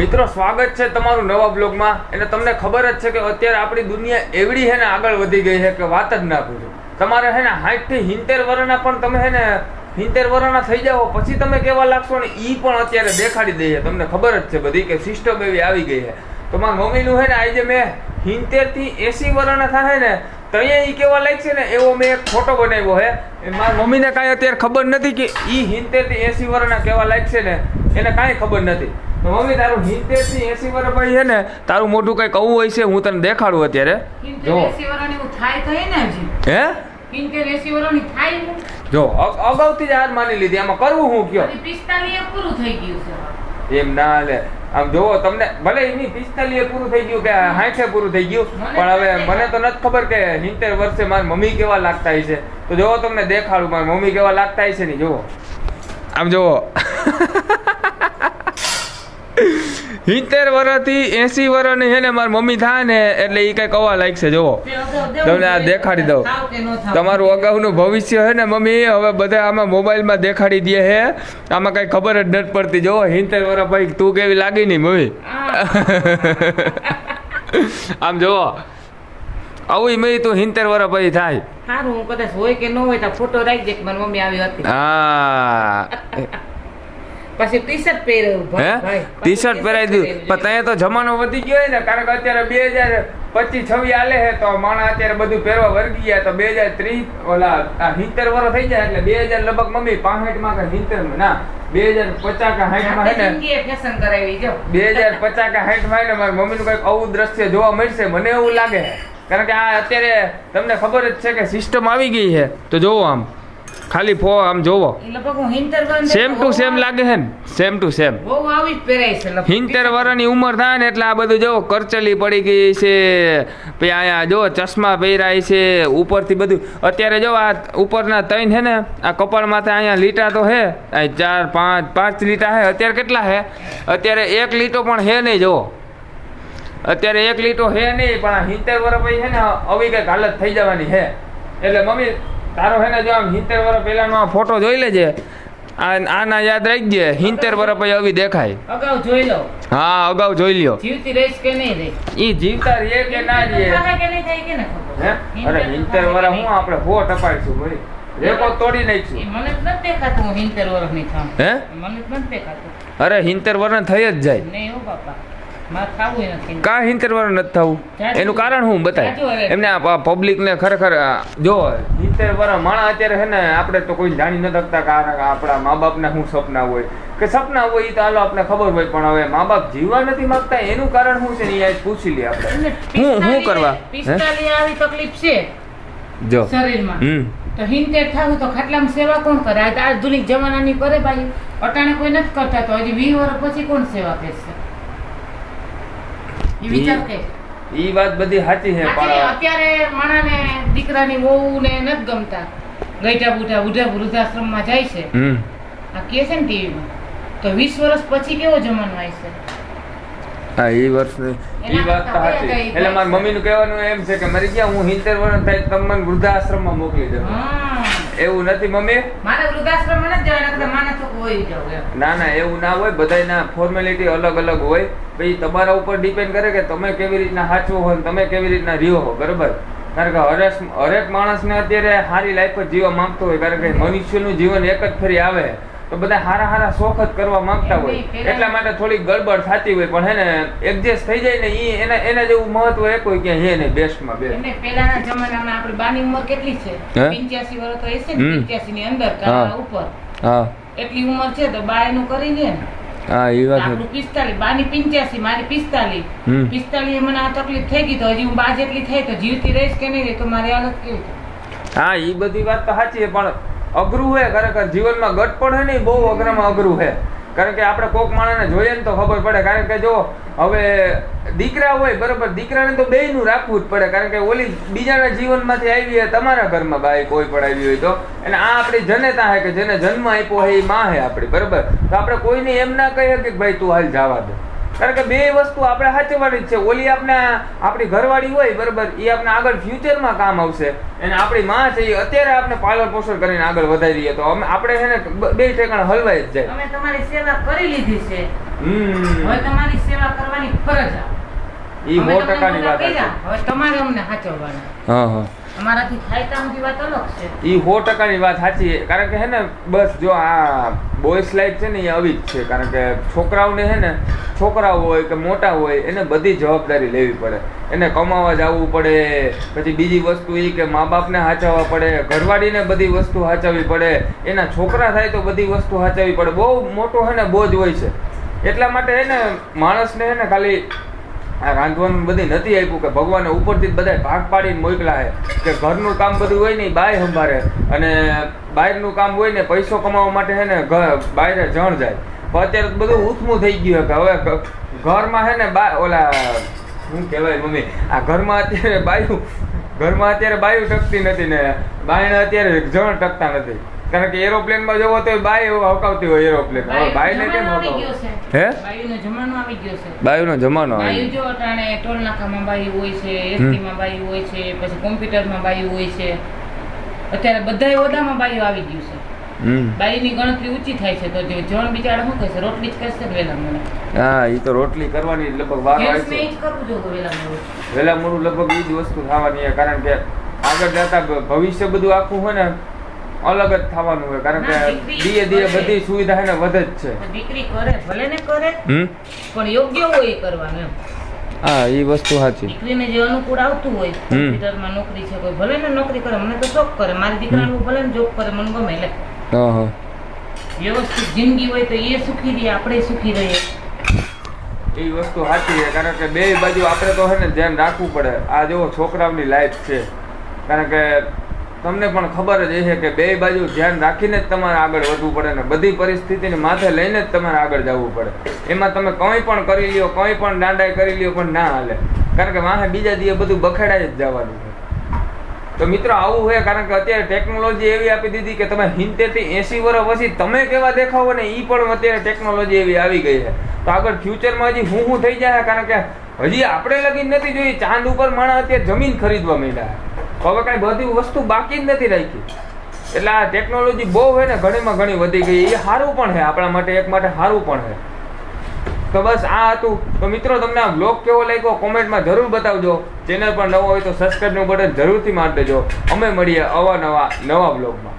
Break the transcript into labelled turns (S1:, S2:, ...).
S1: મિત્રો, સ્વાગત છે તમારું નવા બ્લોગમાં. અને તમને ખબર જ છે કે અત્યારે આપણી દુનિયા એવડી છે ને આગળ વધી ગઈ છે કે વાત જ ના પૂછો તમારે છે ને સાઠથી હિંતેર વર્ષના પણ તમે છે ને હિંતેર વર્ષના થઈ જાઓ, પછી તમે કેવા લાગશો ને એ પણ અત્યારે દેખાડી દઈએ. તમને ખબર જ છે બધી કે સિસ્ટમ એવી આવી ગઈ છે તો મારા મમ્મીનું છે ને આજે મેં હિંતેરથી એંસી વર્ષના થાય ને ત્યાં એ કેવા લાગશે ને એવો મેં એક ફોટો બનાવ્યો છે મારા મમ્મીને કાંઈ અત્યારે ખબર નથી કે એ હિંતેરથી એસી વર્ષના કેવા લાગશે ને. એને કાંઈ ખબર નથી. તો મમ્મી તારું હિંતેરથી એસી વર્ષ પછી છે ને તારું મોટું કંઈક કવું હોય છે હું તને દેખાડું અત્યારે. જો.
S2: હું
S1: જો અગાઉથી જ હાર માની લીધી આમાં કરવું હું કયો?
S2: પૂરું થઈ ગયું છે.
S1: એમ ના લે આમ જોવો તમને ભલે એની પિસ્તાલીએ પૂરું થઈ ગયું કે હાઠે પૂરું થઈ ગયું પણ હવે મને તો નથી ખબર કે હિંતેર વર્ષે મારી મમ્મી કેવા લાગતા હશે તો જોવો તમને દેખાડું મારી મમ્મી કેવા લાગતા હશે ને જોવો આમ જોવો હિંતેર વર્ષથી એસી વર્ષની છે ને મારી મમ્મી થાય ને એટલે એ કંઈક અવા લાગશે જોવો તમને આ દેખાડી દઉં. તમારું અગાઉનું ભવિષ્ય છે ને મમ્મી હવે બધા આમાં મોબાઈલમાં દેખાડી દે છે. આમાં કઈ ખબર જ નથી પડતી. જોવો હિંતેર વર્ષ ભાઈ તું કેવી લાગી નહીં મમ્મી? આમ જોવો આવું મેં તું હિંતેર વર્ષ પછી થાય.
S2: સારું હું કદાચ હોય કે ન હોય તો ફોટો રાખજે મારી મમ્મી આવી હતી.
S1: હા.
S2: પછી ટી શર્ટ પહેર્યું.
S1: હે. ટી શર્ટ પહેરાવી દીધું. પણ ત્યાં તો જમાનો વધી ગયો ને કારણ કે અત્યારે બે હજાર પચીસ છવ્વી આલે છે તો માણસ અત્યારે બધું પહેરવા વર્ગી ગયા તો બે હજાર ત્રીસ ઓલા સિત્તેર વર્ષ થઈ જાય એટલે બે હજાર લગભગ મમ્મી પાંસઠમાં કે સિત્તેરમાં ના બે હજાર પચાસ કે સાઠમાં ને બે હજાર પચાસ કે સાઠમાં ને મારી મમ્મીનું કંઈક આવું દ્રશ્ય જોવા મળશે મને એવું લાગે. કારણ કે આ અત્યારે તમને ખબર જ છે કે સિસ્ટમ આવી ગઈ છે. તો જોવો આમ. ખાલી ફો આમ જોવો. સેમ ટુ સેમ લાગે છે ને? Same to same. હિંતેર વર્ષની ઉંમર થાય ને એટલે આ બધું જો કરચલી પડી ગઈ છે. પછી અહીંયા જો ચશ્મા પહેરાય છે ઉપરથી બધું. અત્યારે જો આ ઉપરના ત્રણ છે ને આ કપાળ માથે અહીંયા લીટા તો છે. ચાર પાંચ પાંચ લીટા છે. અત્યારે કેટલા છે? અત્યારે એક લીટો પણ છે નહીં જુઓ. અત્યારે એક લીટો છે નહીં પણ આ હિંતેર વર્ષ પછી છે ને આવી કંઈક હાલત થઈ જવાની છે. એટલે મમ્મી તારો હે ને જો આમ સિત્તેર વર્ષ પહેલાનો આ ફોટો જોઈ લેજે. આ આના યાદ રાખજે હિંતેર વર્ષ પછી આવી દેખાય.
S2: અગાઉ જોઈ લો.
S1: હા અગાઉ જોઈ લ્યો.
S2: જીવતી રહીશ કે નહીં રહી?
S1: ઈ જીવતા રહીએ કે ના રહીએ?
S2: કે નહીં થાય કે ને
S1: હે? અરે હિંતેર વર્ષ હું આપણે હો ટપાડીશું ભાઈ. રેકોર્ડ તોડી
S2: એ મને જ નથી દેખાતું હું હિંતેર વર્ષની થાઉં.
S1: હે?
S2: મને જ નથી દેખાતું.
S1: અરે હિંતેર વર્ષ થઈ જ જાય.
S2: નહીં હો બાપા.
S1: કા હિંતેર નથી થવું. એનું કારણ હું બતાય? એમને આ પબ્લિક ને ખરેખર જો હિંતેર વર્ષ માણસ અત્યારે છે ને આપણે તો કોઈ જાણી ન શકતા કે આપણા મા બાપના શું સપના હોય. કે સપના હોય એ તો હાલો આપણે ખબર હોય પણ હવે મા બાપ જીવવા નથી માંગતા એનું કારણ શું છે ને એ પૂછી લઈએ આપણે. હું- હું કરવા?
S2: આવી તકલીફ છે
S1: જો.
S2: શરીરમાં.
S1: હમ.
S2: તો હિંતેર થાવું તો ખાટલામાં સેવા કોણ કરે? આધુનિક જમાનાની કરે ભાઈ. અટાણે કોઈ નથી કરતા તો હજી વીસ વર્ષ પછી કોણ સેવા કરશે? એ
S1: વાત બધી સાચી છે પણ
S2: અત્યારે માણાને દીકરાની વહુને નથી ગમતા. ગઈટા બુઢા બુઢા વૃદ્ધાશ્રમમાં જાય છે. આ કે છે ને ટીવીમાં? તો વીસ વર્ષ પછી કેવો જમાનો આવશે
S1: હા એ વર્ષની
S2: એ
S1: ઈ વાત તો સાચી. એટલે મારા મમ્મીનું કહેવાનું એમ છે કે મરી ગયા હું હિંતેર વર્ષ થાય તમને તમે મને વૃદ્ધાશ્રમમાં મોકલી દઉં.
S2: હા.
S1: એવું નથી મમ્મી?
S2: મારે વૃદ્ધાશ્રમ ન જવાય કદાચ માના તો કોઈ જાવ
S1: ના ના એવું ના હોય બધાયના ફોર્મેલિટી અલગ અલગ હોય. પછી તમારા ઉપર ડિપેન્ડ કરે કે તમે કેવી રીતના સાચવો હો તમે કેવી રીતના રહ્યો હો બરાબર? કારણ કે હરેક હરેક માણસને અત્યારે સારી લાઈફ જ જીવવા માંગતો હોય કારણ કે મનુષ્યનું જીવન એક જ ફરી આવે. તો બધા હારા હારા શોખ જ કરવા માંગતા હોય. એટલા માટે થોડી ગડબડ થતી હોય પણ હેને એડજસ્ટ થઈ જાય ને ઈ એના એના જેવું મહત્વ એક હોય કે હે ને બેસ્ટમાં બે
S2: એમને પહેલાના જમાનામાં આપણી બાની ઉંમર કેટલી છે?
S1: હે?
S2: 85 વર્ષ તો હશે ને 85 ની અંદર. કાળા ઉપર.
S1: હા.
S2: એટલી ઉંમર છે તો બા એનું કરી લે ને.
S1: હા એ વાત
S2: આપણું પિસ્તાલીસ બાની પિંચ્યાસી મારી પિસ્તાલીસ.
S1: પિસ્તાલી
S2: પિસ્તાલીસ મને આ તકલીફ થઈ ગઈ તો હજી હું બા જેટલી થઈ તો જીવતી રહીશ કે નહીં તો મારી હાલત કેવી
S1: હા એ બધી વાત તો સાચી છે પણ અઘરું છે ખરેખર જીવનમાં ગટપણ છે ને બહુ અઘરામાં અઘરું છે કારણ કે આપણે કોક માણસને જોઈએ ને તો ખબર પડે. કારણ કે જો, હવે દીકરા હોય, બરોબર, દીકરાને તો બેયનું રાખવું જ પડે. કારણ કે ઓલી બીજાના જીવનમાંથી આવી હોય તમારા ઘરમાં બાઈ કોઈ પણ આવી હોય તો. અને આ આપણી જનેતા હે કે જેને જન્મ આપ્યો હોય એ માં હે આપણી, બરોબર? તો આપણે કોઈને એમ ના કહીએ કે ભાઈ તું હાલ જવા દે. કારણ કે બે વસ્તુ આપણે સાચવવાની જ છે. ઓલી આપણે આપણી ઘરવાળી હોય બરાબર એ આપણે આગળ ફ્યુચરમાં કામ આવશે. અને આપણી માં છે એ અત્યારે આપણે પાલન પોષણ કરીને આગળ વધારી દઈએ તો અમે આપણે છે ને બે ઠેકાણે હલવાઈ જ જાય.
S2: અમે તમારી સેવા કરી લીધી છે.
S1: હમ.
S2: હવે તમારી સેવા કરવાની ફરજ
S1: ઈ
S2: અમે
S1: સો
S2: ની
S1: ટકાની વાત છે.
S2: હવે તમારે અમને સાચવવાના
S1: હા હા.
S2: વાત
S1: સાચી કારણ કે હે ને, બસ જો આ બોયસ લાઈફ છે ને, એ આવી જ છે. કારણ કે છોકરાઓને હે મોટા હોય, એને બધી જવાબદારી લેવી પડે. એને કમાવા જવું પડે, પછી બીજી વસ્તુ એ કે મા બાપને સાચવવા પડે, ઘરવાળીને બધી વસ્તુ સાચવવી પડે. એના છોકરા થાય તો બધી વસ્તુ હાચવવી પડે. બહુ મોટો હે ને, બોજ હોય છે. એટલા માટે હે ને, માણસને હે ને, ખાલી આ રાંધવાનું બધી નથી આપ્યું કે ભગવાને ઉપરથી બધા ભાગ પાડીને મોકલા છે. કે ઘરનું કામ બધું હોય ને બાય સંભાળે. અને બહારનું કામ હોય ને પૈસો કમાવા માટે છે ને ઘર બહાર જણ જાય. પણ અત્યારે બધું ઉથમું થઈ ગયું કે હવે ઘરમાં છે ને બા, ઓલા, શું કહેવાય મમ્મી, આ ઘરમાં અત્યારે બાયું, ઘરમાં અત્યારે બાયું ટકતી નથી ને બાયણ અત્યારે જણ ટકતા નથી. કારણ કે એરોપ્લેનમાં જવો તો બાય હકાવતી હોય એરોપ્લેન હવે બાયને કેમ હકાવો હે?
S2: બાયુનો જમાનો આવી ગયો છે.
S1: બાયુનો જમાનો
S2: બાયુ જો અટાણે ટોલ નાકામાં બાયુ હોય છે એસટીમાં બાયુ હોય છે પછી કોમ્પ્યુટરમાં બાયુ હોય છે. અત્યારે બધા ઓદામાં બાયુ આવી ગયું છે. બાયુની ગણતરી ઊંચી થાય છે તો જે જણ બિચારા શું કહેશે? રોટલી જ કરશે વેલા મને
S1: હા એ તો રોટલી કરવાની લગભગ વાર
S2: આવે
S1: છે.
S2: જ કરવું જોઈએ વેલા મોડું.
S1: વેલા મોડું લગભગ એ જ વસ્તુ ખાવાની કારણ કે આગળ જતા ભવિષ્ય બધું આખું હોય ને અલગ જ થવાનું હોય કારણ કે ધીરે ધીરે બધી સુવિધા એને ને વધે જ છે.
S2: દીકરી કરે ભલે ને કરે પણ યોગ્ય હોય એ કરવાનું એમ.
S1: હા એ વસ્તુ સાચી.
S2: દીકરીને જે અનુકૂળ આવતું હોય કોમ્પ્યુટરમાં નોકરી છે કોઈ ભલે ને નોકરી કરે મને તો શોખ કરે. મારી દીકરાનું ભલે ને જોબ કરે મને ગમે એટલે વ્યવસ્થિત જિંદગી હોય તો એ સુખી રહીએ આપણે સુખી રહીએ.
S1: એ વસ્તુ સાચી છે કારણ કે બે બાજુ આપણે તો હે ને ધ્યાન રાખવું પડે. આ જો છોકરાઓની લાઈફ છે. કારણ કે તમને પણ ખબર જ છે કે બે બાજુ ધ્યાન રાખીને જ તમારે આગળ વધવું પડે ને બધી પરિસ્થિતિને માથે લઈને જ તમારે આગળ જવું પડે. એમાં તમે કંઈ પણ કરી લ્યો, કંઈ પણ દાંડાઈ કરી લ્યો, પણ ના હાલે. કારણ કે વાહે બીજા દિવસે બધું બખેડાઈ જ જવાનું છે. તો મિત્રો આવું હોય કારણ કે અત્યારે ટેકનોલોજી એવી આપી દીધી કે તમે સિત્તેરથી એસી વર્ષ પછી તમે કેવા દેખાવો ને એ પણ અત્યારે ટેકનોલોજી એવી આવી ગઈ છે. તો આગળ ફ્યુચરમાં હજી હું હું થઈ જાય? કારણ કે હજી આપણે લગી નથી જોઈ. ચાંદ ઉપર માણસ અત્યારે જમીન ખરીદવા માંડ્યા. હવે કાંઈ બધી વસ્તુ બાકી જ નથી રાખી. એટલે આ ટેકનોલોજી બહુ હોય ને ઘણીમાં ઘણી વધી ગઈ. એ સારું પણ છે, આપણા માટે એક માટે સારું પણ છે. તો બસ આ હતું. તો મિત્રો, તમને આ બ્લોગ કેવો લાગ્યો? કોમેન્ટમાં જરૂર બતાવજો. ચેનલ પર નવો હોય તો સબસ્ક્રાઈબનું બટન જરૂરથી મારી દેજો. અમે મળીએ અવાનવા નવા બ્લોગમાં